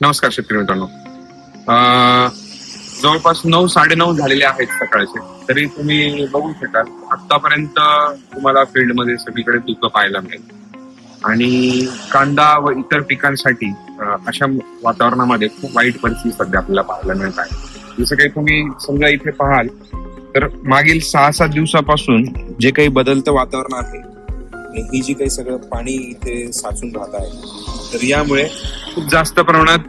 नमस्कार शेतकरी मित्रांनो. जवळपास नऊ साडेनऊ झालेले आहेत सकाळचे. तरी तुम्ही बघू शकाल आतापर्यंत तुम्हाला फील्डमध्ये सगळीकडे धुकं पाहायला मिळेल. आणि कांदा व इतर पिकांसाठी अशा वातावरणामध्ये खूप वाईट परिस्थिती सध्या आपल्याला पाहायला मिळत आहे. जसं काही तुम्ही समजा इथे पाहाल तर मागील सहा सात दिवसापासून जे काही बदलतं वातावरण आहे आणि ही जी काही सगळं पाणी इथे साचून राहत आहे तर यामुळे खूप जास्त प्रमाणात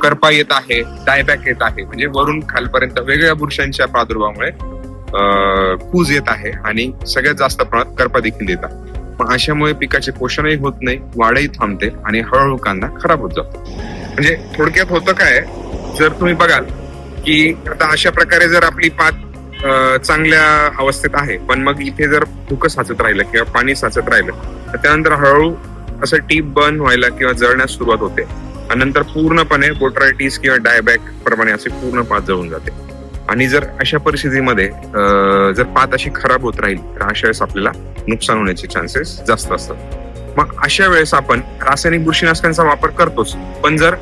करपा येत आहे डायबॅक येत आहे. म्हणजे वरून खालपर्यंत वेगवेगळ्या बुरशांच्या प्रादुर्भावामुळे पूज कूज येत आहे आणि सगळ्यात जास्त प्रमाणात करपा देखील येतात पण अशामुळे पिकाचे पोषणही होत नाही वाढही थांबते आणि हळूहळू कांदा खराब होत जातो. म्हणजे थोडक्यात होतं काय जर तुम्ही बघाल की आता अशा प्रकारे जर आपली पात चांगल्या अवस्थेत आहे. पण मग इथे जर धुकं साचत राहिलं किंवा पाणी साचत राहिलं तर त्यानंतर हळूहळू असं टीप बर्न व्हायला किंवा जळण्यास सुरुवात होते. आणि नंतर पूर्णपणे पोट्रायटीस किंवा डायबॅक प्रमाणे असे पूर्ण पात जळून जाते. आणि जर अशा परिस्थितीमध्ये जर पात अशी खराब होत राहील तर अशा वेळेस आपल्याला नुकसान होण्याचे चान्सेस जास्त असतात. मग अशा वेळेस आपण रासायनिक बुरशीनाशकांचा वापर करतोच. पण जर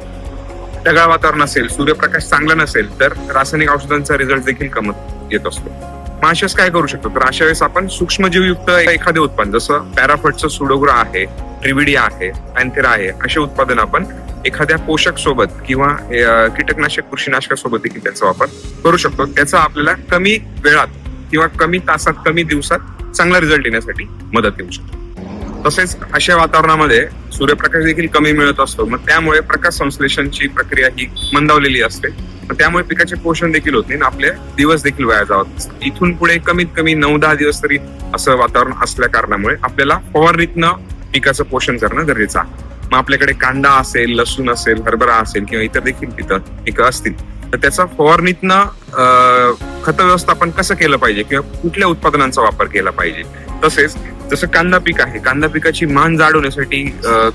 ढगाळ वातावरण असेल सूर्यप्रकाश चांगला नसेल तर रासायनिक औषधांचा रिझल्ट देखील कमत येत असतो. मग अशाच काय करू शकतो? तर अशा वेळेस आपण सूक्ष्मजीवयुक्त एखादे उत्पादन जसं पॅराफटचं सुडोग्रा आहे ट्रिविडिया आहे पॅन्थेरा आहे असे उत्पादन आपण एखाद्या पोषक सोबत किंवा कीटकनाशक कृषीनाशकासोबत देखील त्याचा वापर करू शकतो. त्याचा आपल्याला कमी वेळात किंवा कमी तासात कमी दिवसात चांगला रिझल्ट येण्यासाठी मदत येऊ शकतो. तसेच अशा वातावरणामध्ये सूर्यप्रकाश देखील कमी मिळत असतो. मग त्यामुळे प्रकाश संश्लेषणची प्रक्रिया ही मंदावलेली असते. त्यामुळे पिकाचे पोषण देखील होत नाही आणि आपले दिवस देखील वाया जावत इथून पुढे कमीत कमी नऊ दहा दिवस तरी असं वातावरण असल्या कारणामुळे आपल्याला फवारणीतनं पिकाचं पोषण करणं गरजेचं आहे. मग आपल्याकडे कांदा असेल लसूण असेल हरभरा असेल किंवा इतर देखील पिकं पिकं असतील तर त्याचा फवारणीतनं खत व्यवस्थापन कसं केलं पाहिजे किंवा कुठल्या उत्पादनांचा वापर केला पाहिजे? तसेच जसं कांदा पीक आहे. कांदा पिकाची मान जाड होण्यासाठी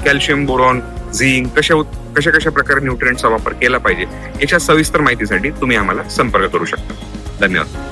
कॅल्शियम बोरॉन झिंक कशा कशा कशा प्रकारे न्यूट्रिएंटचा वापर केला पाहिजे याच्या सविस्तर माहितीसाठी तुम्ही आम्हाला संपर्क करू शकता. धन्यवाद.